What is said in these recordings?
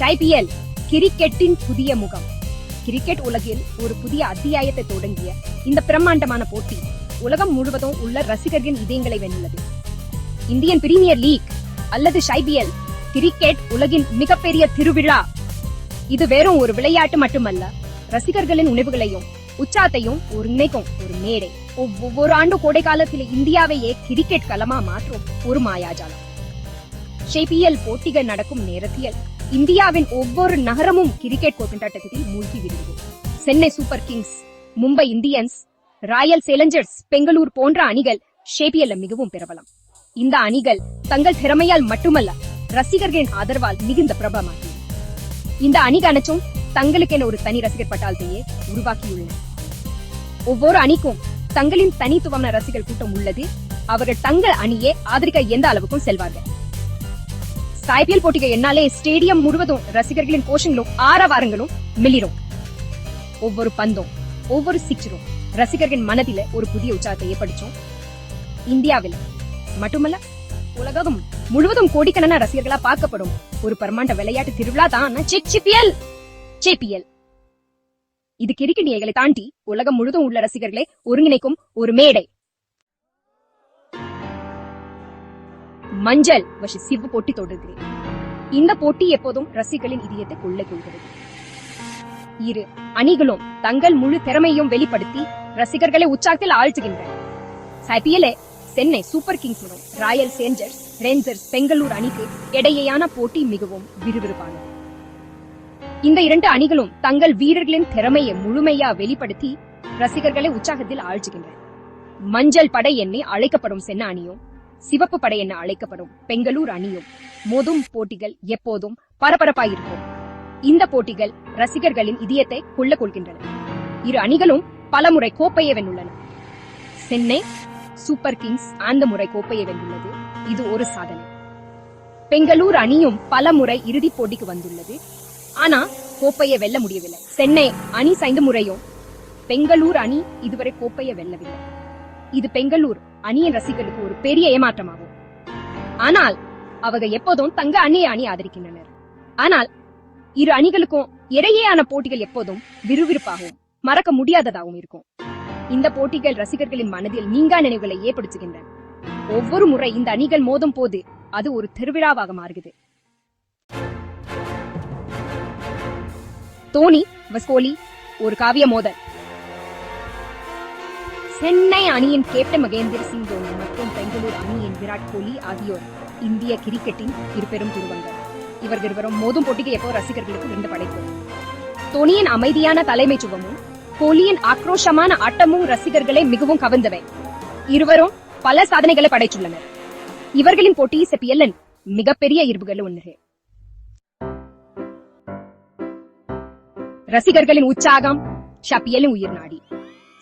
IPL கிரிக்கெட்டின் புதிய முகம். Cricket உலகில் ஒரு புதிய அத்தியாயத்தை தொடங்கிய இந்த பிரம்மாண்டமான போட்டி உலகம் முழுவதும் உள்ள ரசிகர்களின் இதயங்களை வென்றுள்ளது இந்தியன் பிரீமியர் லீக் அல்லது ஐபிஎல் கிரிக்கெட் உலகின் மிகப்பெரிய திருவிழா. இது வெறும் ஒரு விளையாட்டு மட்டுமல்ல ரசிகர்களின் உணவுகளையும் உற்சாகத்தையும் ஒருங்கிணைக்கும் ஒரு மேடை. ஒவ்வொரு ஆண்டு கோடை காலத்தில் இந்தியாவையே கிரிக்கெட் களமா மாற்றும் ஒரு மாயாஜாலம். ஐபிஎல் போட்டிகள் நடக்கும் நேரத்தில் இந்தியாவின் ஒவ்வொரு நகரமும் கிரிக்கெட் கொண்டாட்டத்தில் மூழ்கி Chennai Super Kings Mumbai Indians Royal Challengers Bangalore போன்ற அணிகள் ஷேபியல்ல மிகவும் பிரபலம். இந்த அணிகள் தங்கள் திறமையால் மட்டுமல்ல ரசிகர்களின் ஆதரவால் மிகுந்த பிரபலமாகும் இந்த அணிகள் அனைத்தும் தங்களுக்கென ஒரு தனி ரசிகர் பட்டாளத்தையே உருவாக்கியுள்ளன. ஒவ்வொரு அணிக்கும் தங்களின் தனித்துவமான ரசிகர் கூட்டம் உள்ளது. அவர்கள் தங்கள் அணியை ஆதரிக்க எந்த அளவுக்கும் செல்வார்கள்? ஐபிஎல் போட்டிகள் என்னாலே ஸ்டேடியம் முழுவதும் ரசிகர்களின் கோஷங்களும் ஆரவாரங்களும் மிளிரும். ஒவ்வொரு பந்தும் ஒவ்வொரு சிக்ஸரும் ரசிகர்களின் மனதில ஒரு புதிய உற்சாகத்தை ஏற்படுத்தும். இந்தியாவில் மட்டுமல்ல உலகம் முழுவதும் கோடிக்கணக்கான ரசிகர்களா பார்க்கப்படும் ஒரு பரமாண்ட விளையாட்டு திருவிழா தான் சிப்பியல் சேப்பியல் இது கிரிக்கெட் நிலைகளை தாண்டி உலகம் முழுதும் உள்ள ரசிகர்களை ஒருங்கிணைக்கும் ஒரு மேடை. மஞ்சள் வஷ சிவ போட்டி தொடர்கிறேன். இந்த போட்டி எப்போதும் ரசிகளின் இதயத்தை கொள்ளை கொள்கிறது. இரு அணிகளும் தங்கள் முழு திறமையும் வெளிப்படுத்தி ரசிகர்களை உற்சாகத்தில் ஆழ்த்துகின்றன. ஐபிஎல்ஏ சென்னை சூப்பர் கிங்ஸ் மற்றும் ராயல் சேஞ்சர்ஸ் ரேஞ்சர்ஸ் பெங்களூர் அணிக்கு இடையேயான போட்டி மிகவும் விறுவிறுப்பானது. இந்த இரண்டு அணிகளும் தங்கள் வீரர்களின் திறமையை முழுமையா வெளிப்படுத்தி ரசிகர்களை உற்சாகத்தில் ஆழ்த்துகின்றன. மஞ்சள் படை எண்ணி அழைக்கப்படும் சென்ன அணியும் சிவப்பு படை என அழைக்கப்படும் பெங்களூர் அணியும் மோதும் போட்டிகள் எப்போதும் பரபரப்பாயிருக்கும். இந்த போட்டிகள் ரசிகர்களின் இதயத்தை கொள்ள கொள்கின்றன இரு அணிகளும் பலமுறை கோப்பையை வென்றுள்ளன. சென்னை சூப்பர் கிங்ஸ் அந்த முறை கோப்பையை வென்றுள்ளது. இது ஒரு சாதனை. பெங்களூர் அணியும் பல முறை இறுதிப் போட்டிக்கு வந்துள்ளது. ஆனா கோப்பையை வெல்ல முடியவில்லை. சென்னை அணி ஐந்து முறையும் பெங்களூர் அணி இதுவரை கோப்பையை வெல்லவில்லை. இது பெங்களூர் அணியின் ரசிகர்களுக்கு ஒரு பெரிய ஏமாற்றமாகும். ஆனால் அவங்க எப்போதும் தங்க அணியை அணி ஆதரிக்கின்றனர். ஆனால் இரு அணிகளுக்கும் இடையேயான போட்டிகள் எப்போதும் விறுவிறுப்பாகவும் மறக்க முடியாததாகவும் இருக்கும். இந்த போட்டிகள் ரசிகர்களின் மனதில் நீங்கா நினைவுகளை ஏற்படுத்துகின்றன. ஒவ்வொரு முறை இந்த அணிகள் மோதும் போது அது ஒரு திருவிழாவாக மாறுகிறது. தோனி வஸ்கோலி ஒரு காவிய மோதல். சென்னை அணியின் கேப்டன் மகேந்திர சிங் தோனி மற்றும் பெங்களூர் அணியின் விராட் கோலி ஆகியோர் இந்திய கிரிக்கெட்டின் இரு பெரும் துருவங்கள். இவர்கள் இருவரும் மோதும் போட்டிக்கு எப்போ ரசிகர்களுக்கு விருந்து படைக்கும் தோனியின் அமைதியான தலைமைத்துவமும் கோலியின் ஆக்ரோஷமான ஆட்டமும் ரசிகர்களை மிகவும் கவர்ந்தவை. இருவரும் பல சாதனைகளை படைத்துள்ளனர். இவர்களின் போட்டி செப்பியல்லன் மிகப்பெரிய இருவுகள் ஒன்று. ரசிகர்களின் உற்சாகம் ஷப்பியலின் உயிர் நாடி.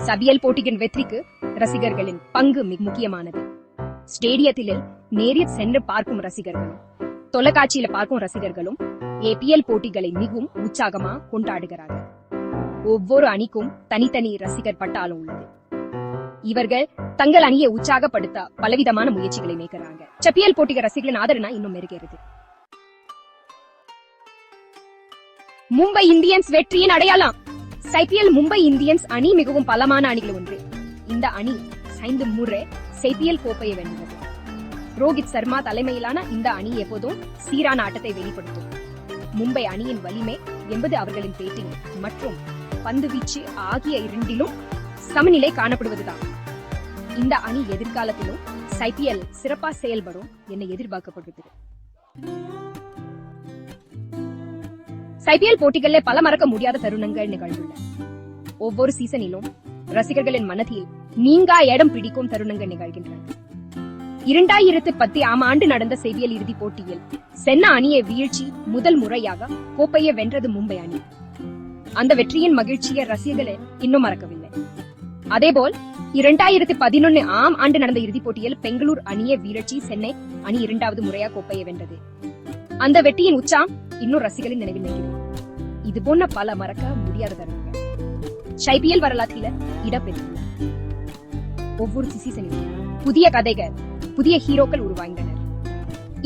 சபியல் போட்டியின் வெற்றிக்கு ரசிகர்களின் பங்கு மிக முக்கியமானது. ஸ்டேடியத்தில் நேரில் சென்று பார்க்கும் ரசிகர்களும் தொலைக்காட்சியில பார்க்கும் ரசிகர்களும் ஏபிஎல் போட்டிகளை மிகவும் உற்சாகமா கொண்டாடுகிறார்கள். ஒவ்வொரு அணிக்கும் தனித்தனி ரசிகர் பட்டாலும் உள்ளது. இவர்கள் தங்கள் அணியை உற்சாகப்படுத்த பலவிதமான முயற்சிகளை மேற்கிறாங்க செப்பியல் போட்டிகள் ரசிகர்களின் ஆதரனா இன்னும் மெருகிறது. மும்பை இந்தியன்ஸ் வெற்றியின் அடையாளம். சைபிஎல் மும்பை இந்தியன்ஸ் அணி மிகவும் பலமான அணிகள் ஒன்று. இந்த அணி ஐந்து முறை சைபிஎல் கோப்பையை வென்றது. ரோஹித் சர்மா தலைமையிலான இந்த அணி எப்போதும் சீரான ஆட்டத்தை வெளிப்படுத்தும். மும்பை அணியின் வலிமை என்பது அவர்களின் பேட்டிங் மற்றும் பந்து வீச்சு ஆகிய இரண்டிலும் சமநிலை காணப்படுவதுதான். இந்த அணி எதிர்காலத்திலும் சைபிஎல் சிறப்பா செயல்படும் என எதிர்பார்க்கப்படுகிறது. ஐபிஎல் போட்டிகளில் பல மறக்க முடியாத தருணங்கள் நிகழ்ந்துள்ளன. ஒவ்வொரு சீசனிலும் ரசிகர்களின் மனதில் நீங்கா இடம் பிடிக்கும் தருணங்கள் நிகழ்கின்றன. இரண்டாயிரத்து பத்தி ஆம் ஆண்டு நடந்த செவியல் இறுதிப் போட்டியில் சென்னா அணியை வீழ்ச்சி முதல் முறையாக கோப்பையை வென்றது மும்பை அணி. அந்த வெற்றியின் மகிழ்ச்சியை ரசிகர்களே இன்னும் மறக்கவில்லை. அதேபோல் இரண்டாயிரத்து பதினொன்னு ஆம் ஆண்டு நடந்த இறுதிப் போட்டியில் பெங்களூர் அணியை வீழ்ச்சி சென்னை அணி இரண்டாவது முறையாக கோப்பையை வென்றது. அந்த வெற்றியின் உச்சாம் இன்னும் ரசிகர்களின் நினைவில் நிற்கிறது. இது போன்ற பல மறக்க முடியாத தருணங்கள். ஐபிஎல் வரலாற்றில இடம்பெற்றுள்ளன ஒவ்வொரு சீசனிலும் புதிய கதைகள் புதிய ஹீரோக்கள் உருவாகின்றனர்.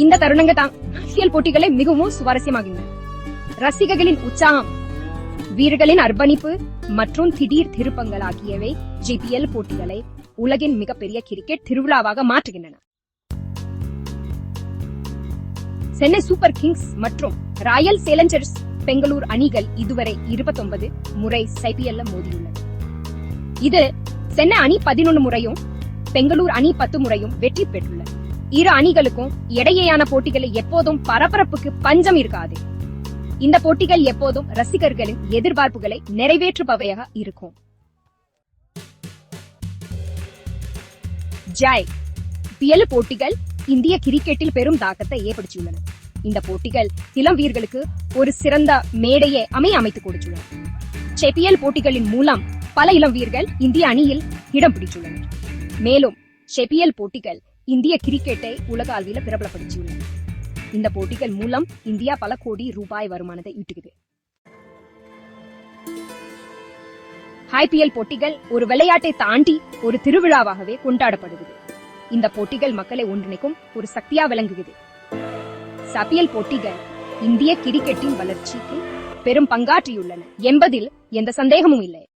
இந்த தருணங்கள் தான் ஐபிஎல் போட்டிகளை மிகவும் சுவாரஸ்யமாகின்றன. ரசிகர்களின் உற்சாகம் வீரர்களின் அர்ப்பணிப்பு மற்றும் திடீர் திருப்பங்கள் ஆகியவை ஜிபிஎல் போட்டிகளை உலகின் மிகப்பெரிய கிரிக்கெட் திருவிழாவாக மாற்றுகின்றன. சென்னை சூப்பர் கிங்ஸ் மற்றும் ராயல் சேலஞ்சர்ஸ் பெங்களூர் அணிகள் இதுவரை 29 முறை ஐபிஎல்ல மோதியுள்ளன இது சென்னை அணி பதினொன்று முறையும் பெங்களூர் அணி பத்து முறையும் வெற்றி பெற்றுள்ளது. இரு அணிகளுக்கும் இடையேயான போட்டிகளில் எப்போதும் பரபரப்புக்கு பஞ்சம் இருக்காது. இந்த போட்டிகள் எப்போதும் ரசிகர்களின் எதிர்பார்ப்புகளை நிறைவேற்றுபவையாக இருக்கும். ஜாய். பியல் போட்டிகள் இந்திய கிரிக்கெட்டில் பெரும் தாக்கத்தை ஏற்படுத்தியுள்ளன. இந்த போட்டிகள் இளம் வீரர்களுக்கு ஒரு சிறந்த மேடையை அமைய அமைத்துக் கொடுத்துள்ளன. செபிஎல் போட்டிகளின் மூலம் பல இளம் வீரர்கள் இந்திய அணியில் இடம் பிடித்துள்ளனர். மேலும் செபிஎல் போட்டிகள் இந்திய கிரிக்கெட்டை உலக அளவில் பிரபலப்படுத்தியுள்ளன. இந்த போட்டிகள் மூலம் இந்தியா பல கோடி ரூபாய் வருமானத்தை ஈட்டுகிறது. ஐபிஎல் போட்டிகள் ஒரு விளையாட்டை தாண்டி ஒரு திருவிழாவாகவே கொண்டாடப்படுகிறது. இந்த போட்டிகள் மக்களை ஒன்றிணைக்கும் ஒரு சக்தியா விளங்குகிறது. சபியல் போட்டிகள் இந்திய கிரிக்கெட்டின் வளர்ச்சிக்கு பெரும் பங்காற்றியுள்ளன. என்பதில் எந்த சந்தேகமும் இல்லை.